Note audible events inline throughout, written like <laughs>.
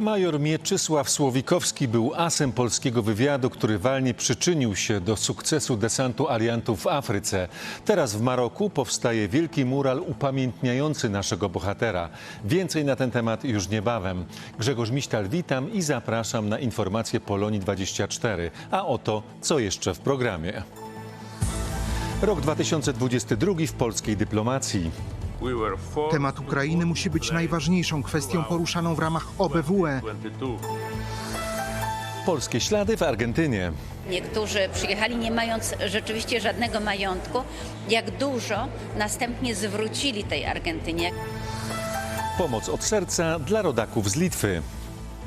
Major Mieczysław Słowikowski był asem polskiego wywiadu, który walnie przyczynił się do sukcesu desantu aliantów w Afryce. Teraz w Maroku powstaje wielki mural upamiętniający naszego bohatera. Więcej na ten temat już niebawem. Grzegorz Miśtal, witam i zapraszam na informacje Polonii 24. A oto co jeszcze w programie. Rok 2022 w polskiej dyplomacji. Temat Ukrainy musi być najważniejszą kwestią poruszaną w ramach OBWE. Polskie ślady w Argentynie. Niektórzy przyjechali nie mając rzeczywiście żadnego majątku. Jak dużo następnie zwrócili tej Argentynie. Pomoc od serca dla rodaków z Litwy.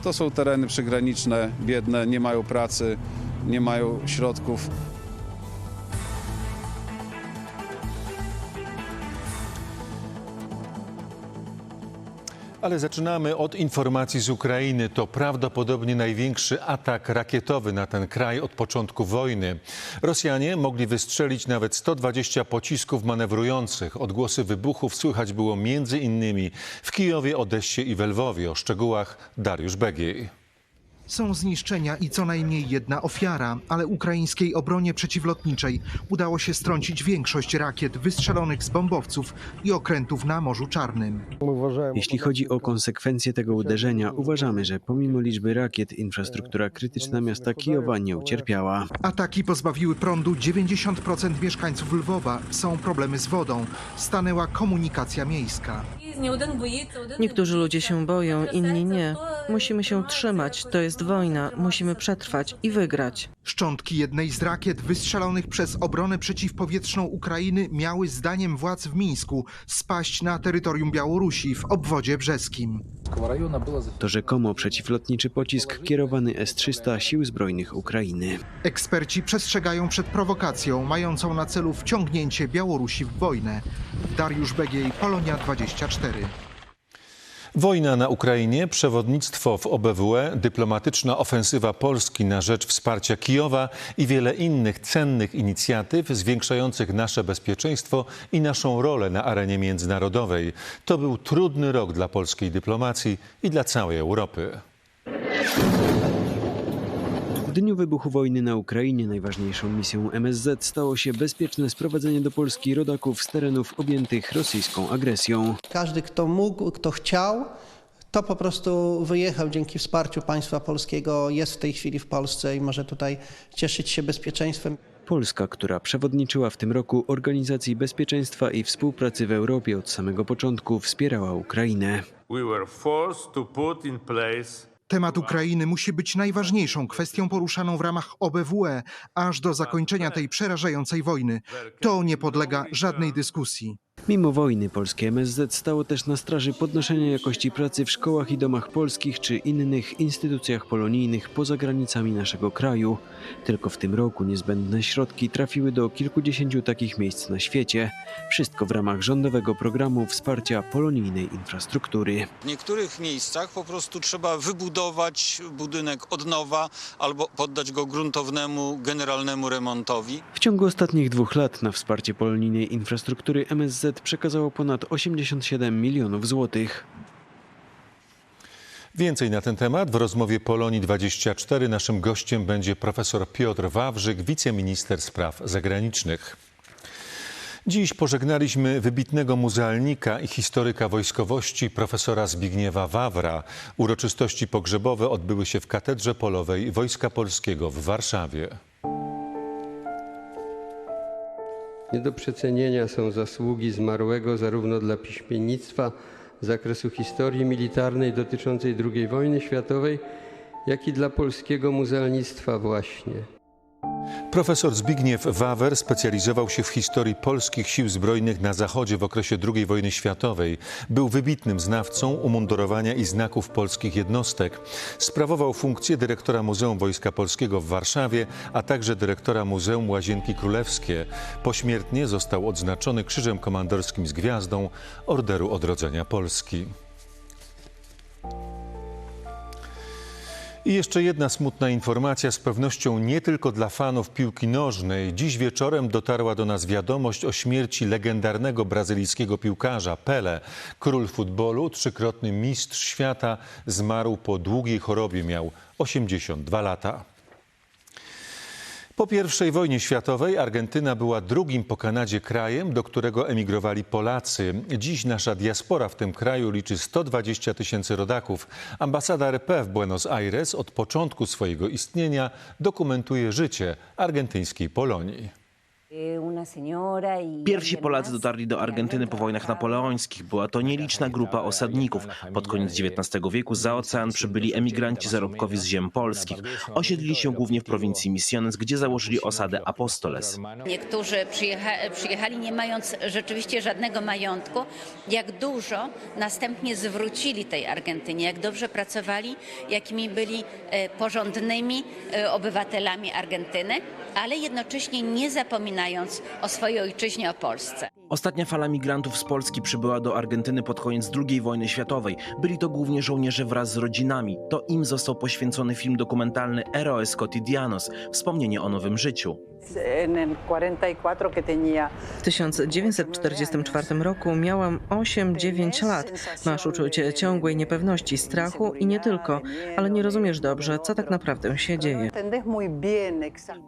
To są tereny przygraniczne, biedne, nie mają pracy, nie mają środków. Ale zaczynamy od informacji z Ukrainy. To prawdopodobnie największy atak rakietowy na ten kraj od początku wojny. Rosjanie mogli wystrzelić nawet 120 pocisków manewrujących. Odgłosy wybuchów słychać było między innymi w Kijowie, Odessie i we Lwowie. O szczegółach Dariusz Begiej. Są zniszczenia i co najmniej jedna ofiara, ale ukraińskiej obronie przeciwlotniczej udało się strącić większość rakiet wystrzelonych z bombowców i okrętów na Morzu Czarnym. Jeśli chodzi o konsekwencje tego uderzenia, uważamy, że pomimo liczby rakiet, infrastruktura krytyczna miasta Kijowa nie ucierpiała. Ataki pozbawiły prądu 90% mieszkańców Lwowa. Są problemy z wodą. Stanęła komunikacja miejska. Niektórzy ludzie się boją, inni nie. Musimy się trzymać, to jest wojna, musimy przetrwać i wygrać. Szczątki jednej z rakiet wystrzelonych przez obronę przeciwpowietrzną Ukrainy miały zdaniem władz w Mińsku spaść na terytorium Białorusi w obwodzie brzeskim. To rzekomo przeciwlotniczy pocisk kierowany S-300 Sił Zbrojnych Ukrainy. Eksperci przestrzegają przed prowokacją mającą na celu wciągnięcie Białorusi w wojnę. Dariusz Begiej, Polonia 24. Wojna na Ukrainie, przewodnictwo w OBWE, dyplomatyczna ofensywa Polski na rzecz wsparcia Kijowa i wiele innych cennych inicjatyw zwiększających nasze bezpieczeństwo i naszą rolę na arenie międzynarodowej. To był trudny rok dla polskiej dyplomacji i dla całej Europy. W dniu wybuchu wojny na Ukrainie najważniejszą misją MSZ stało się bezpieczne sprowadzenie do Polski rodaków z terenów objętych rosyjską agresją. Każdy, kto mógł, kto chciał, to po prostu wyjechał dzięki wsparciu państwa polskiego, jest w tej chwili w Polsce i może tutaj cieszyć się bezpieczeństwem. Polska, która przewodniczyła w tym roku Organizacji Bezpieczeństwa i Współpracy w Europie od samego początku, wspierała Ukrainę. we were forced to put in place Temat Ukrainy musi być najważniejszą kwestią poruszaną w ramach OBWE aż do zakończenia tej przerażającej wojny. To nie podlega żadnej dyskusji. Mimo wojny polskie MSZ stało też na straży podnoszenia jakości pracy w szkołach i domach polskich czy innych instytucjach polonijnych poza granicami naszego kraju. Tylko w tym roku niezbędne środki trafiły do kilkudziesięciu takich miejsc na świecie. Wszystko w ramach rządowego programu wsparcia polonijnej infrastruktury. W niektórych miejscach po prostu trzeba wybudować budynek od nowa albo poddać go gruntownemu, generalnemu remontowi. W ciągu ostatnich dwóch lat na wsparcie polonijnej infrastruktury MSZ przekazało ponad 87 milionów złotych. Więcej na ten temat w rozmowie Polonii 24 naszym gościem będzie profesor Piotr Wawrzyk, wiceminister spraw zagranicznych. Dziś pożegnaliśmy wybitnego muzealnika i historyka wojskowości profesora Zbigniewa Wawra. Uroczystości pogrzebowe odbyły się w Katedrze Polowej Wojska Polskiego w Warszawie. Nie do przecenienia są zasługi zmarłego zarówno dla piśmiennictwa z zakresu historii militarnej dotyczącej II wojny światowej, jak i dla polskiego muzealnictwa właśnie. Profesor Zbigniew Wawer specjalizował się w historii polskich sił zbrojnych na Zachodzie w okresie II wojny światowej. Był wybitnym znawcą umundurowania i znaków polskich jednostek. Sprawował funkcję dyrektora Muzeum Wojska Polskiego w Warszawie, a także dyrektora Muzeum Łazienki Królewskie. Pośmiertnie został odznaczony Krzyżem Komandorskim z Gwiazdą Orderu Odrodzenia Polski. I jeszcze jedna smutna informacja, z pewnością nie tylko dla fanów piłki nożnej. Dziś wieczorem dotarła do nas wiadomość o śmierci legendarnego brazylijskiego piłkarza Pele. Król futbolu, trzykrotny mistrz świata, zmarł po długiej chorobie, miał 82 lata. Po I wojnie światowej Argentyna była drugim po Kanadzie krajem, do którego emigrowali Polacy. Dziś nasza diaspora w tym kraju liczy 120 tysięcy rodaków. Ambasada RP w Buenos Aires od początku swojego istnienia dokumentuje życie argentyńskiej Polonii. Pierwsi Polacy dotarli do Argentyny po wojnach napoleońskich. Była to nieliczna grupa osadników. Pod koniec XIX wieku za ocean przybyli emigranci zarobkowi z ziem polskich. Osiedlili się głównie w prowincji Misiones, gdzie założyli osadę Apostoles. Niektórzy przyjecha, przyjechali nie mając rzeczywiście żadnego majątku. Jak dużo następnie zwrócili tej Argentynie, jak dobrze pracowali, jakimi byli e, porządnymi e, obywatelami Argentyny, ale jednocześnie nie zapominając o swojej ojczyźnie, o Polsce. Ostatnia fala migrantów z Polski przybyła do Argentyny pod koniec II wojny światowej. Byli to głównie żołnierze wraz z rodzinami. To im został poświęcony film dokumentalny Heroes Cotidianos wspomnienie o nowym życiu. W 1944 roku miałam 8-9 lat. Masz uczucie ciągłej niepewności, strachu i nie tylko, ale nie rozumiesz dobrze, co tak naprawdę się dzieje.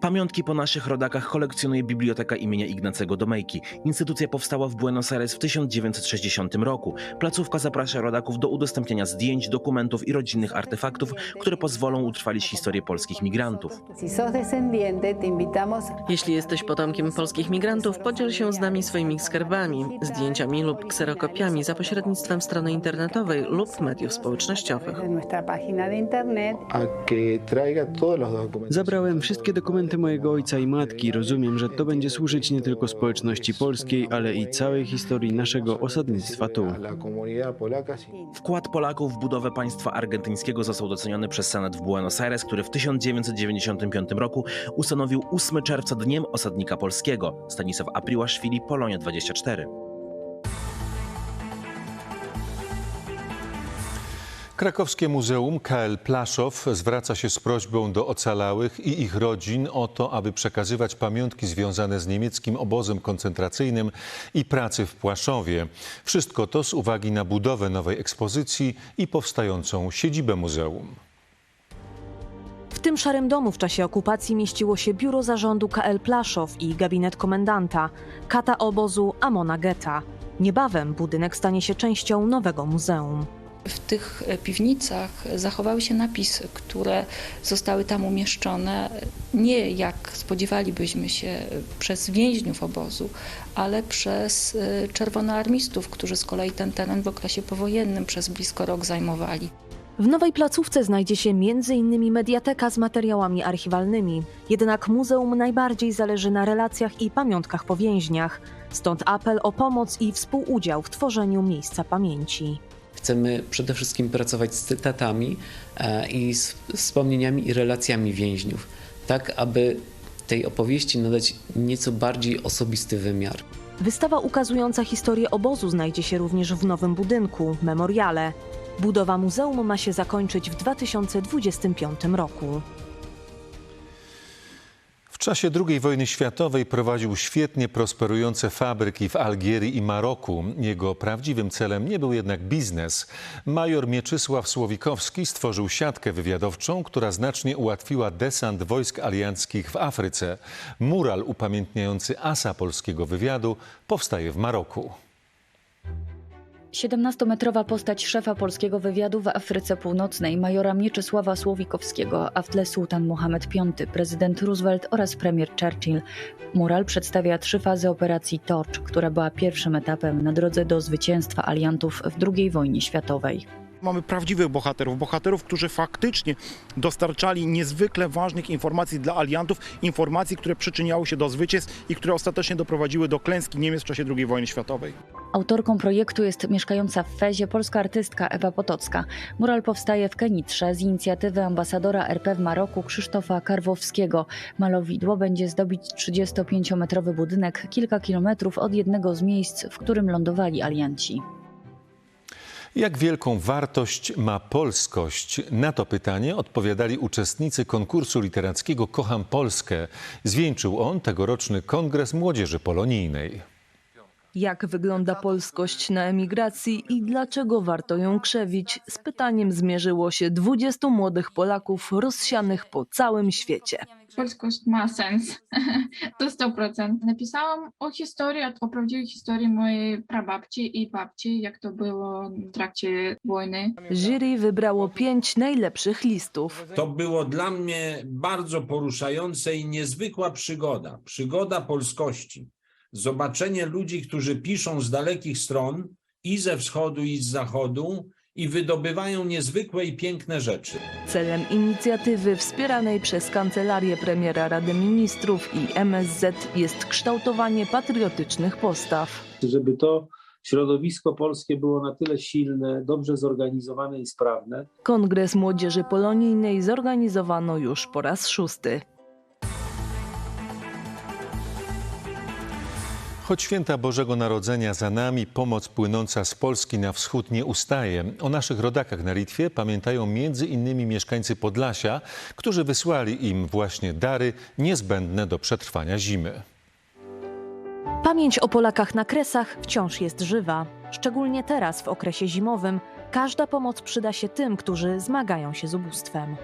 Pamiątki po naszych rodakach kolekcjonuje Biblioteka imienia Ignacego Domejki. Instytucja powstała w Buenos Aires w 1960 roku. Placówka zaprasza rodaków do udostępniania zdjęć, dokumentów i rodzinnych artefaktów, które pozwolą utrwalić historię polskich migrantów. Jeśli jesteś potomkiem polskich migrantów, podziel się z nami swoimi skarbami, zdjęciami lub kserokopiami za pośrednictwem strony internetowej lub mediów społecznościowych. Zabrałem wszystkie dokumenty mojego ojca i matki. Rozumiem, że to będzie służyć nie tylko społeczności polskiej, ale i całej historii naszego osadnictwa tu. Wkład Polaków w budowę państwa argentyńskiego został doceniony przez Senat w Buenos Aires, który w 1995 roku ustanowił 8 czerwca Dniem Osadnika Polskiego. Stanisław Apriłaszwili, Polonia 24. Krakowskie Muzeum KL Plaszow zwraca się z prośbą do ocalałych i ich rodzin o to, aby przekazywać pamiątki związane z niemieckim obozem koncentracyjnym i pracy w Płaszowie. Wszystko to z uwagi na budowę nowej ekspozycji i powstającą siedzibę muzeum. W tym szarym domu w czasie okupacji mieściło się biuro zarządu KL Plaszow i gabinet komendanta, kata obozu Amona Getta. Niebawem budynek stanie się częścią nowego muzeum. W tych piwnicach zachowały się napisy, które zostały tam umieszczone nie jak spodziewalibyśmy się przez więźniów obozu, ale przez czerwonoarmistów, którzy z kolei ten teren w okresie powojennym przez blisko rok zajmowali. W nowej placówce znajdzie się m.in. mediateka z materiałami archiwalnymi. Jednak muzeum najbardziej zależy na relacjach i pamiątkach po więźniach. Stąd apel o pomoc i współudział w tworzeniu miejsca pamięci. Chcemy przede wszystkim pracować z cytatami e, i z wspomnieniami i relacjami więźniów, tak aby tej opowieści nadać nieco bardziej osobisty wymiar. Wystawa ukazująca historię obozu znajdzie się również w nowym budynku, memoriale. Budowa muzeum ma się zakończyć w 2025 roku. W czasie II wojny światowej prowadził świetnie prosperujące fabryki w Algierii i Maroku. Jego prawdziwym celem nie był jednak biznes. Major Mieczysław Słowikowski stworzył siatkę wywiadowczą, która znacznie ułatwiła desant wojsk alianckich w Afryce. Mural upamiętniający asa polskiego wywiadu powstaje w Maroku. 17-metrowa postać szefa polskiego wywiadu w Afryce Północnej, majora Mieczysława Słowikowskiego, a w tle sułtan Mohamed V, prezydent Roosevelt oraz premier Churchill. Mural przedstawia trzy fazy operacji Torch, która była pierwszym etapem na drodze do zwycięstwa aliantów w II wojnie światowej. Mamy prawdziwych bohaterów, bohaterów, którzy faktycznie dostarczali niezwykle ważnych informacji dla aliantów, informacji, które przyczyniały się do zwycięstw i które ostatecznie doprowadziły do klęski Niemiec w czasie II wojny światowej. Autorką projektu jest mieszkająca w Fezie polska artystka Ewa Potocka. Mural powstaje w Kenitrze z inicjatywy ambasadora RP w Maroku Krzysztofa Karwowskiego. Malowidło będzie zdobić 35-metrowy budynek kilka kilometrów od jednego z miejsc, w którym lądowali alianci. Jak wielką wartość ma polskość? Na to pytanie odpowiadali uczestnicy konkursu literackiego Kocham Polskę. Zwieńczył on tegoroczny Kongres Młodzieży Polonijnej. Jak wygląda polskość na emigracji i dlaczego warto ją krzewić? Z pytaniem zmierzyło się 20 młodych Polaków rozsianych po całym świecie. Polskość ma sens. <laughs> To 100%. Napisałam o historii, o prawdziwej historii mojej prababci i babci, jak to było w trakcie wojny. Jury wybrało pięć najlepszych listów. To było dla mnie bardzo poruszające i niezwykła przygoda. Przygoda polskości. Zobaczenie ludzi, którzy piszą z dalekich stron i ze wschodu, i z zachodu i wydobywają niezwykłe i piękne rzeczy. Celem inicjatywy wspieranej przez Kancelarię Premiera Rady Ministrów i MSZ jest kształtowanie patriotycznych postaw. żeby to środowisko polskie było na tyle silne, dobrze zorganizowane i sprawne, Kongres Młodzieży Polonijnej zorganizowano już po raz szósty. Choć święta Bożego Narodzenia za nami, pomoc płynąca z Polski na wschód nie ustaje. O naszych rodakach na Litwie pamiętają między innymi mieszkańcy Podlasia, którzy wysłali im właśnie dary niezbędne do przetrwania zimy. Pamięć o Polakach na Kresach wciąż jest żywa. Szczególnie teraz, w okresie zimowym, każda pomoc przyda się tym, którzy zmagają się z ubóstwem.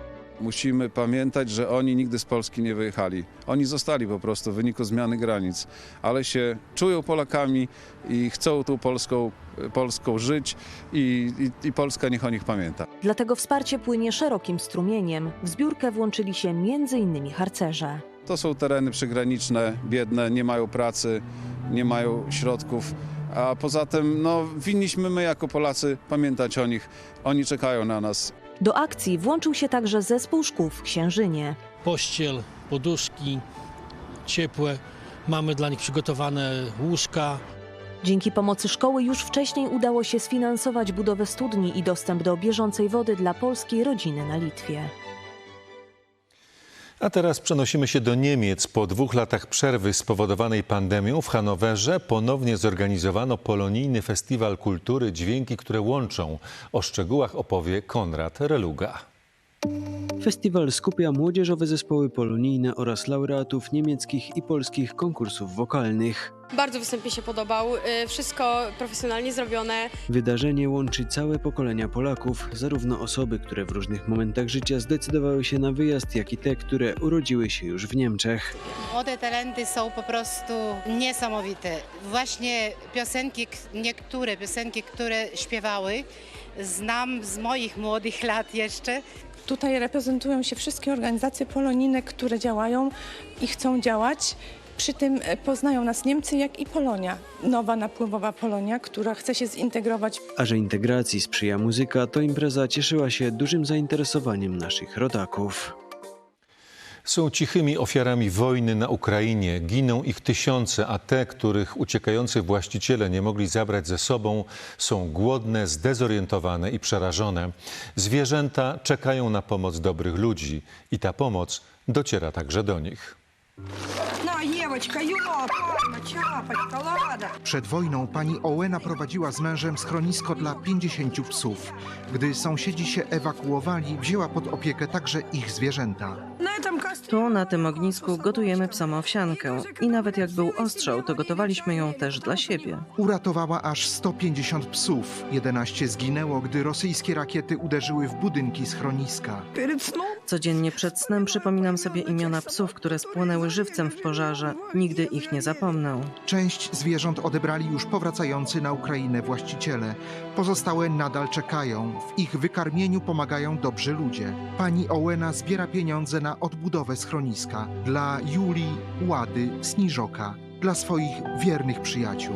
Musimy pamiętać, że oni nigdy z Polski nie wyjechali. Oni zostali po prostu w wyniku zmiany granic, ale się czują Polakami i chcą tu Polską, Polską żyć i, i, i Polska niech o nich pamięta. Dlatego wsparcie płynie szerokim strumieniem. W zbiórkę włączyli się m.in. harcerze. To są tereny przygraniczne, biedne, nie mają pracy, nie mają środków. A poza tym, no, winniśmy my jako Polacy pamiętać o nich. Oni czekają na nas. Do akcji włączył się także zespół szkół w Księżynie. Pościel, poduszki ciepłe. Mamy dla nich przygotowane łóżka. Dzięki pomocy szkoły już wcześniej udało się sfinansować budowę studni i dostęp do bieżącej wody dla polskiej rodziny na Litwie. A teraz przenosimy się do Niemiec. Po dwóch latach przerwy spowodowanej pandemią w Hanowerze ponownie zorganizowano polonijny festiwal kultury Dźwięki, które łączą. O szczegółach opowie Konrad Reluga. Festiwal skupia młodzieżowe zespoły polonijne oraz laureatów niemieckich i polskich konkursów wokalnych. Bardzo występ mi się podobał. y, Wszystko profesjonalnie zrobione. Wydarzenie łączy całe pokolenia Polaków, zarówno osoby, które w różnych momentach życia zdecydowały się na wyjazd, jak i te, które urodziły się już w Niemczech. Młode talenty są po prostu niesamowite. Właśnie piosenki, niektóre piosenki, które śpiewały, znam z moich młodych lat jeszcze. Tutaj reprezentują się wszystkie organizacje polonijne, które działają i chcą działać. Przy tym e, poznają nas Niemcy, jak i Polonia, nowa napływowa Polonia, która chce się zintegrować. A że integracji sprzyja muzyka, to impreza cieszyła się dużym zainteresowaniem naszych rodaków. Są cichymi ofiarami wojny na Ukrainie. Giną ich tysiące, a te, których uciekający właściciele nie mogli zabrać ze sobą, są głodne, zdezorientowane i przerażone. Zwierzęta czekają na pomoc dobrych ludzi i ta pomoc dociera także do nich. No, Jewoczka, Julo, przed wojną pani Owena prowadziła z mężem schronisko dla 50 psów. Gdy sąsiedzi się ewakuowali, wzięła pod opiekę także ich zwierzęta. Tu na tym ognisku gotujemy psom owsiankę i nawet jak był ostrzał, to gotowaliśmy ją też dla siebie. Uratowała aż 150 psów. 11 zginęło, gdy rosyjskie rakiety uderzyły w budynki schroniska. Codziennie przed snem przypominam sobie imiona psów, które spłonęły żywcem w pożarze. Nigdy ich nie zapomnę. Część zwierząt odebrali już powracający na Ukrainę właściciele. Pozostałe nadal czekają. W ich wykarmieniu pomagają dobrzy ludzie. Pani Ołena zbiera pieniądze na odbudowę schroniska dla Julii, Łady, Sniżoka, dla swoich wiernych przyjaciół.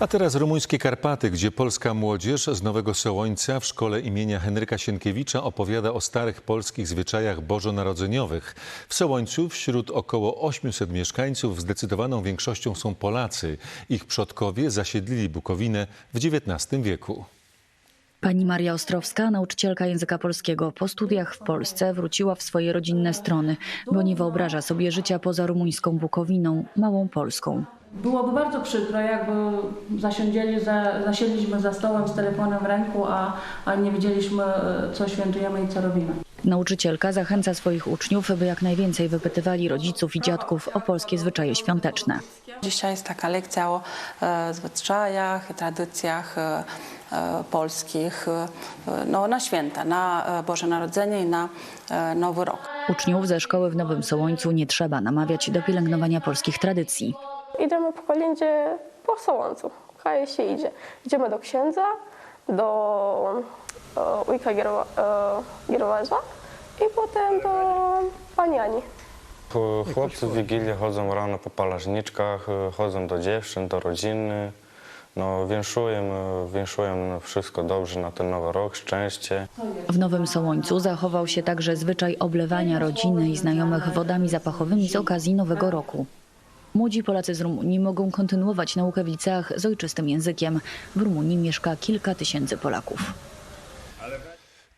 A teraz rumuńskie Karpaty, gdzie polska młodzież z Nowego Sołońca w szkole imienia Henryka Sienkiewicza opowiada o starych polskich zwyczajach bożonarodzeniowych. W Sołońcu wśród około 800 mieszkańców zdecydowaną większością są Polacy. Ich przodkowie zasiedlili Bukowinę w XIX wieku. Pani Maria Ostrowska, nauczycielka języka polskiego, po studiach w Polsce wróciła w swoje rodzinne strony, bo nie wyobraża sobie życia poza rumuńską Bukowiną, małą Polską. Byłoby bardzo przykro, jakby zasiądzieli za, zasiedliśmy za stołem z telefonem w ręku, a, a nie wiedzieliśmy, e, co świętujemy i co robimy. Nauczycielka zachęca swoich uczniów, by jak najwięcej wypytywali rodziców i dziadków o polskie zwyczaje świąteczne. Dzisiaj jest taka lekcja o e, zwyczajach i tradycjach e, e, polskich e, no, na święta, na e, Boże Narodzenie i na e, Nowy Rok. Uczniów ze szkoły w Nowym Sołońcu nie trzeba namawiać do pielęgnowania polskich tradycji. Idziemy po kolędzie po Sołącu. Haj się idzie. Idziemy do księdza, do e, ujka Gierowa, e, Gierowarza i potem do pani Ani. Chłopcy w Wigilię chodzą rano po palażniczkach, e, chodzą do dziewczyn, do rodziny. No, winszują, e, winszują wszystko dobrze na ten nowy rok, szczęście. W Nowym Sołońcu zachował się także zwyczaj oblewania rodziny i znajomych wodami zapachowymi z okazji Nowego Roku. Młodzi Polacy z Rumunii mogą kontynuować naukę w liceach z ojczystym językiem. W Rumunii mieszka kilka tysięcy Polaków.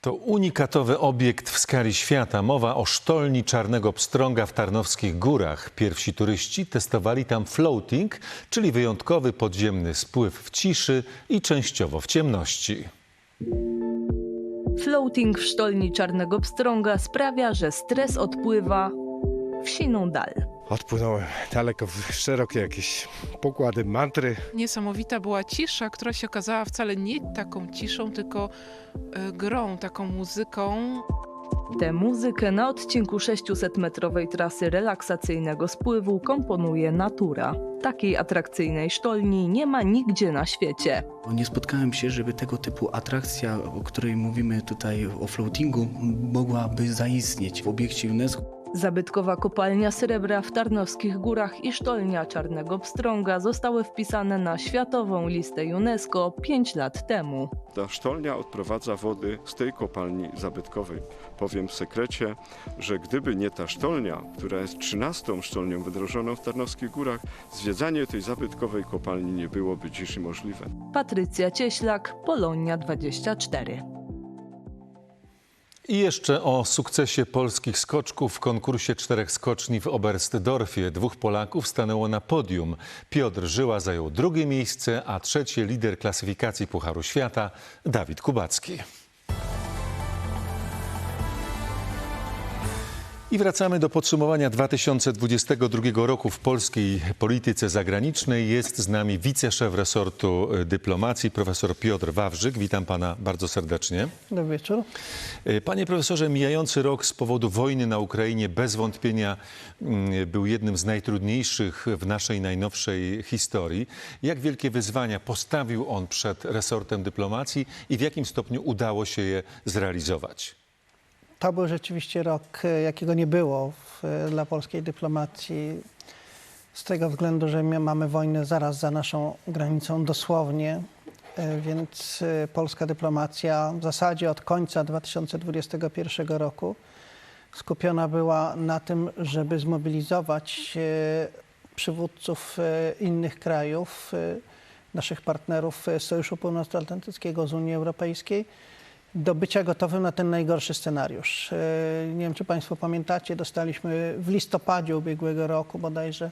To unikatowy obiekt w skali świata. Mowa o sztolni Czarnego Pstrąga w Tarnowskich Górach. Pierwsi turyści testowali tam floating, czyli wyjątkowy podziemny spływ w ciszy i częściowo w ciemności. Floating w sztolni Czarnego Pstrąga sprawia, że stres odpływa w siną dal. Odpłynąłem daleko w szerokie jakieś pokłady mantry. Niesamowita była cisza, która się okazała wcale nie taką ciszą, tylko e, grą, taką muzyką. Tę muzykę na odcinku 600-metrowej trasy relaksacyjnego spływu komponuje natura. Takiej atrakcyjnej sztolni nie ma nigdzie na świecie. Nie spotkałem się, żeby tego typu atrakcja, o której mówimy tutaj o floatingu, mogłaby zaistnieć w obiekcie UNESCO. Zabytkowa kopalnia srebra w Tarnowskich Górach i sztolnia Czarnego Pstrąga zostały wpisane na światową listę UNESCO 5 lat temu. Ta sztolnia odprowadza wody z tej kopalni zabytkowej. Powiem w sekrecie, że gdyby nie ta sztolnia, która jest 13 sztolnią wydrożoną w Tarnowskich Górach, zwiedzanie tej zabytkowej kopalni nie byłoby dziś możliwe. Patrycja Cieślak, Polonia 24. I jeszcze o sukcesie polskich skoczków w konkursie czterech skoczni w Oberstdorfie. Dwóch Polaków stanęło na podium. Piotr Żyła zajął drugie miejsce, a trzecie lider klasyfikacji Pucharu Świata Dawid Kubacki. I wracamy do podsumowania 2022 roku w polskiej polityce zagranicznej. Jest z nami wiceszef resortu y, dyplomacji, profesor Piotr Wawrzyk. Witam pana bardzo serdecznie. Dobry wieczór. Y, Panie profesorze, mijający rok z powodu wojny na Ukrainie bez wątpienia mm, był jednym z najtrudniejszych w naszej najnowszej historii. Jak wielkie wyzwania postawił on przed resortem dyplomacji i w jakim stopniu udało się je zrealizować? To był rzeczywiście rok, e, jakiego nie było w, e, dla polskiej dyplomacji. Z tego względu, że my mamy wojnę zaraz za naszą granicą dosłownie, e, więc polska dyplomacja w zasadzie od końca 2021 roku skupiona była na tym, żeby zmobilizować przywódców innych krajów, naszych partnerów z Sojuszu Północnoatlantyckiego, z Unii Europejskiej, do bycia gotowym na ten najgorszy scenariusz. E, Nie wiem, czy Państwo pamiętacie, dostaliśmy w listopadzie ubiegłego roku bodajże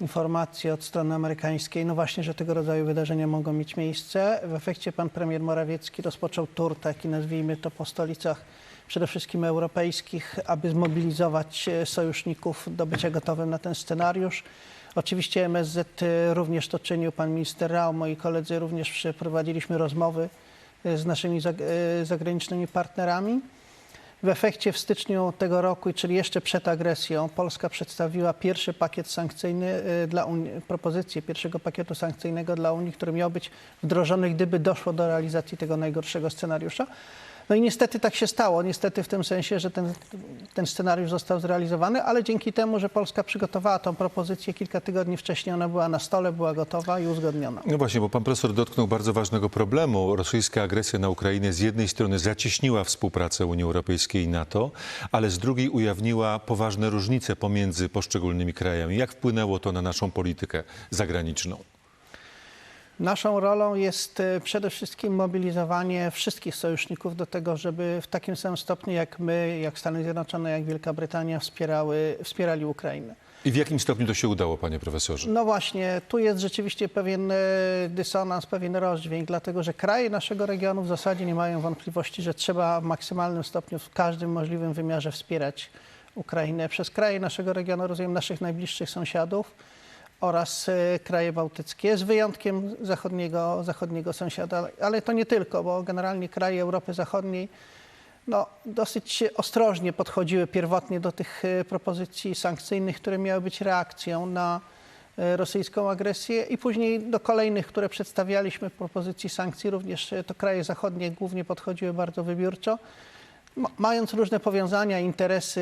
informacje od strony amerykańskiej, no właśnie, że tego rodzaju wydarzenia mogą mieć miejsce. W efekcie pan premier Morawiecki rozpoczął tur, taki nazwijmy to, po stolicach przede wszystkim europejskich, aby zmobilizować e, sojuszników do bycia gotowym na ten scenariusz. Oczywiście MSZ również to czynił, pan minister Rao, moi koledzy również przeprowadziliśmy rozmowy z naszymi e, zagranicznymi partnerami. W efekcie w styczniu tego roku, czyli jeszcze przed agresją, Polska przedstawiła pierwszy pakiet sankcyjny e, dla Unii, propozycję pierwszego pakietu sankcyjnego dla Unii, który miał być wdrożony, gdyby doszło do realizacji tego najgorszego scenariusza. No i niestety tak się stało. Niestety w tym sensie, że ten, ten scenariusz został zrealizowany, ale dzięki temu, że Polska przygotowała tą propozycję kilka tygodni wcześniej, ona była na stole, była gotowa i uzgodniona. No właśnie, bo pan profesor dotknął bardzo ważnego problemu. Rosyjska agresja na Ukrainę z jednej strony zacieśniła współpracę Unii Europejskiej i NATO, ale z drugiej ujawniła poważne różnice pomiędzy poszczególnymi krajami. Jak wpłynęło to na naszą politykę zagraniczną? Naszą rolą jest e, przede wszystkim mobilizowanie wszystkich sojuszników do tego, żeby w takim samym stopniu jak my, jak Stany Zjednoczone, jak Wielka Brytania wspierały, wspierali Ukrainę. I w jakim stopniu to się udało, panie profesorze? No właśnie, tu jest rzeczywiście pewien e, dysonans, pewien rozdźwięk, dlatego że kraje naszego regionu w zasadzie nie mają wątpliwości, że trzeba w maksymalnym stopniu w każdym możliwym wymiarze wspierać Ukrainę. Przez kraje naszego regionu rozumiem naszych najbliższych sąsiadów oraz e, kraje bałtyckie, z wyjątkiem zachodniego, zachodniego sąsiada, ale to nie tylko, bo generalnie kraje Europy Zachodniej no, dosyć ostrożnie podchodziły pierwotnie do tych e, propozycji sankcyjnych, które miały być reakcją na e, rosyjską agresję i później do kolejnych, które przedstawialiśmy propozycji sankcji, również to kraje zachodnie głównie podchodziły bardzo wybiórczo. Ma- Mając różne powiązania, interesy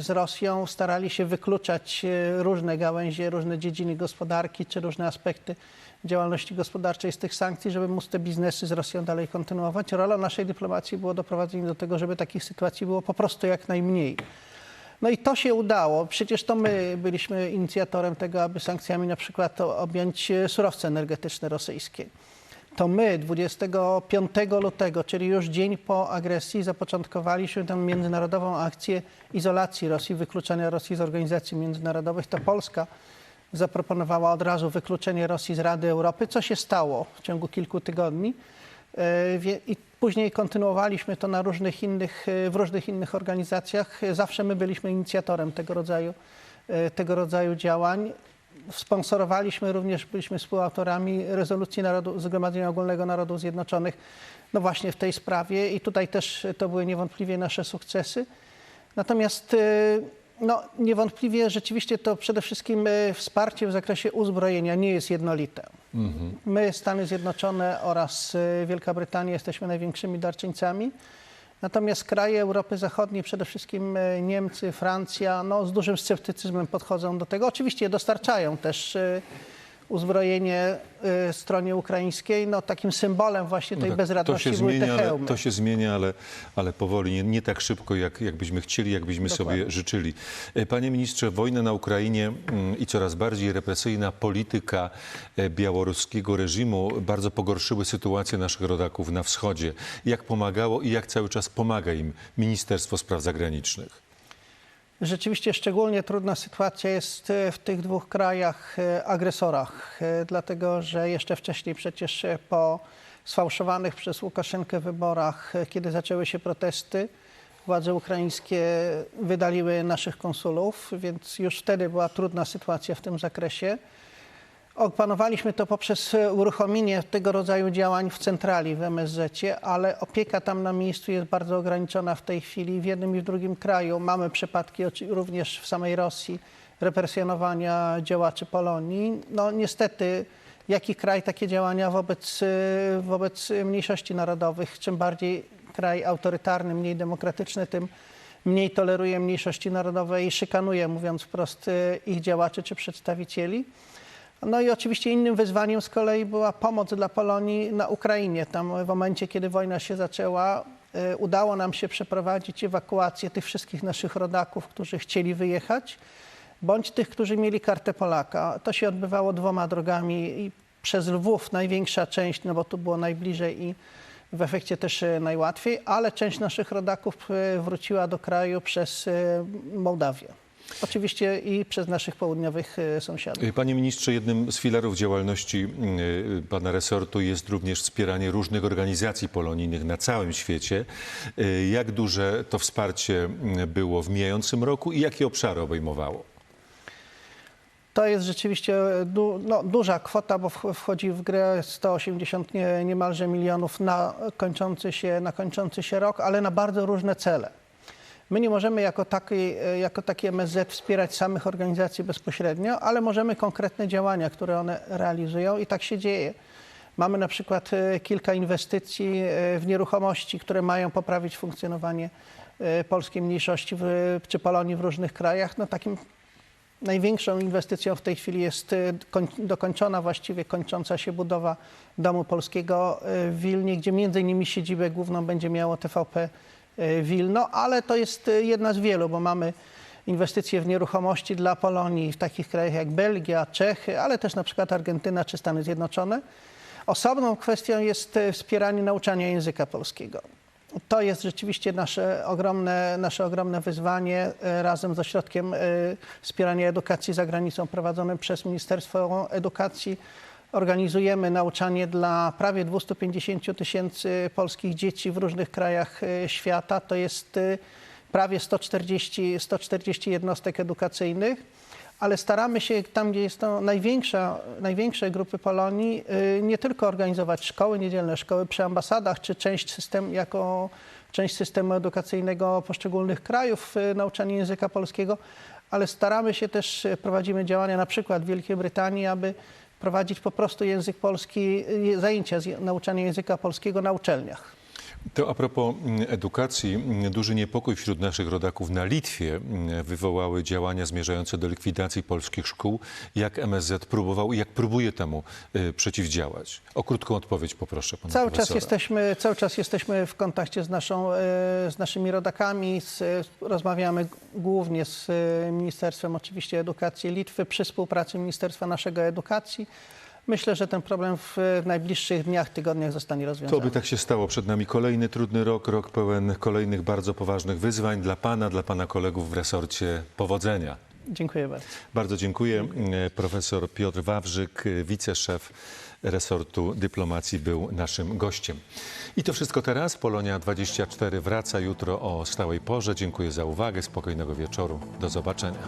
z Rosją, starali się wykluczać e, różne gałęzie, różne dziedziny gospodarki czy różne aspekty działalności gospodarczej z tych sankcji, żeby móc te biznesy z Rosją dalej kontynuować. Rolą naszej dyplomacji było doprowadzenie do tego, żeby takich sytuacji było po prostu jak najmniej. No i to się udało. Przecież to my byliśmy inicjatorem tego, aby sankcjami na przykład objąć surowce energetyczne rosyjskie. To my 25 lutego, czyli już dzień po agresji, zapoczątkowaliśmy tę międzynarodową akcję izolacji Rosji, wykluczenia Rosji z organizacji międzynarodowych. To Polska zaproponowała od razu wykluczenie Rosji z Rady Europy, co się stało w ciągu kilku tygodni. E, I później kontynuowaliśmy to na różnych innych, e, w różnych innych organizacjach. Zawsze my byliśmy inicjatorem tego rodzaju, e, tego rodzaju działań. Sponsorowaliśmy również, byliśmy współautorami rezolucji Narodu, Zgromadzenia Ogólnego Narodów Zjednoczonych, no właśnie w tej sprawie i tutaj też to były niewątpliwie nasze sukcesy. Natomiast e, no, niewątpliwie rzeczywiście to przede wszystkim e, wsparcie w zakresie uzbrojenia nie jest jednolite. My, Stany Zjednoczone oraz e, Wielka Brytania jesteśmy największymi darczyńcami. Natomiast kraje Europy Zachodniej, przede wszystkim e, Niemcy, Francja, no, z dużym sceptycyzmem podchodzą do tego. Oczywiście dostarczają też e, uzbrojenie e, stronie ukraińskiej. No, takim symbolem właśnie tej No tak, bezradności to się były zmienia, te ale, hełmy. to się zmienia, ale, ale powoli, nie, nie tak szybko, jak, jak byśmy chcieli, jak byśmy Dokładnie. sobie życzyli. E, Panie ministrze, wojna na Ukrainie mm, i coraz bardziej represyjna polityka e, białoruskiego reżimu bardzo pogorszyły sytuację naszych rodaków na wschodzie. Jak pomagało i jak cały czas pomaga im Ministerstwo Spraw Zagranicznych? Rzeczywiście szczególnie trudna sytuacja jest e, w tych dwóch krajach e, agresorach, e, dlatego że jeszcze wcześniej przecież po sfałszowanych przez Łukaszenkę wyborach, kiedy zaczęły się protesty, władze ukraińskie wydaliły naszych konsulów, więc już wtedy była trudna sytuacja w tym zakresie. Opanowaliśmy to poprzez e, uruchomienie tego rodzaju działań w centrali w MSZ, ale opieka tam na miejscu jest bardzo ograniczona w tej chwili w jednym i w drugim kraju. Mamy przypadki również w samej Rosji represjonowania działaczy Polonii. No niestety, jaki kraj takie działania wobec, e, wobec mniejszości narodowych, czym bardziej kraj autorytarny, mniej demokratyczny, tym mniej toleruje mniejszości narodowe i szykanuje, mówiąc wprost, e, ich działaczy czy przedstawicieli. No i oczywiście innym wyzwaniem z kolei była pomoc dla Polonii na Ukrainie. Tam w momencie, kiedy wojna się zaczęła, e, udało nam się przeprowadzić ewakuację tych wszystkich naszych rodaków, którzy chcieli wyjechać, bądź tych, którzy mieli kartę Polaka. To się odbywało dwoma drogami i przez Lwów największa część, no bo tu było najbliżej i w efekcie też e, najłatwiej, ale część naszych rodaków e, wróciła do kraju przez Mołdawię. Oczywiście i przez naszych południowych e, sąsiadów. Panie ministrze, jednym z filarów działalności y, pana resortu jest również wspieranie różnych organizacji polonijnych na całym świecie. Jak duże to wsparcie było w mijającym roku i jakie obszary obejmowało? To jest rzeczywiście du, no, duża kwota, bo wch- wchodzi w grę 180 nie, niemalże milionów na kończący, się, na kończący się rok, ale na bardzo różne cele. My nie możemy jako taki, e, jako taki MSZ wspierać samych organizacji bezpośrednio, ale możemy konkretne działania, które one realizują i tak się dzieje. Mamy na przykład e, kilka inwestycji e, w nieruchomości, które mają poprawić funkcjonowanie polskiej mniejszości w, czy Polonii w różnych krajach. No takim Największą inwestycją w tej chwili jest koń, dokończona, właściwie kończąca się budowa Domu Polskiego w Wilnie, gdzie między innymi siedzibę główną będzie miało TVP Wilno, ale to jest e, jedna z wielu, bo mamy inwestycje w nieruchomości dla Polonii w takich krajach jak Belgia, Czechy, ale też na przykład Argentyna czy Stany Zjednoczone. Osobną kwestią jest e, wspieranie nauczania języka polskiego. to jest rzeczywiście nasze ogromne, nasze ogromne wyzwanie e, razem z ośrodkiem e, wspierania edukacji za granicą prowadzonym przez Ministerstwo Edukacji. Organizujemy nauczanie dla prawie 250 tysięcy polskich dzieci w różnych krajach e, świata. To jest e, prawie 140, 140 jednostek edukacyjnych ale staramy się tam, gdzie jest to największa, największe grupy Polonii, y, nie tylko organizować szkoły niedzielne, szkoły przy ambasadach, czy część systemu, jako część systemu edukacyjnego poszczególnych krajów, nauczanie języka polskiego, ale staramy się też, prowadzimy działania na przykład w Wielkiej Brytanii, aby prowadzić po prostu język polski, y, zajęcia nauczania języka polskiego na uczelniach. To a propos mm, edukacji, mm, duży niepokój wśród naszych rodaków na Litwie mm, wywołały działania zmierzające do likwidacji polskich szkół. Jak MSZ próbował i jak próbuje temu y, przeciwdziałać? O krótką odpowiedź poproszę pana Cały czas, jesteśmy, cały czas jesteśmy w kontakcie z, naszą, e, z naszymi rodakami. Z, rozmawiamy głównie z Ministerstwem oczywiście Edukacji Litwy przy współpracy Ministerstwa naszego Edukacji. Myślę, że ten problem w najbliższych dniach, tygodniach zostanie To rozwiązany. by tak się stało. Przed nami kolejny trudny rok, rok pełen kolejnych bardzo poważnych wyzwań. Dla pana, dla pana kolegów w resorcie powodzenia. Dziękuję bardzo. Bardzo dziękuję. E, Profesor Piotr Wawrzyk, wiceszef resortu dyplomacji był naszym gościem. I to wszystko teraz. Polonia 24 wraca jutro o stałej porze. Dziękuję za uwagę. Spokojnego wieczoru. Do zobaczenia.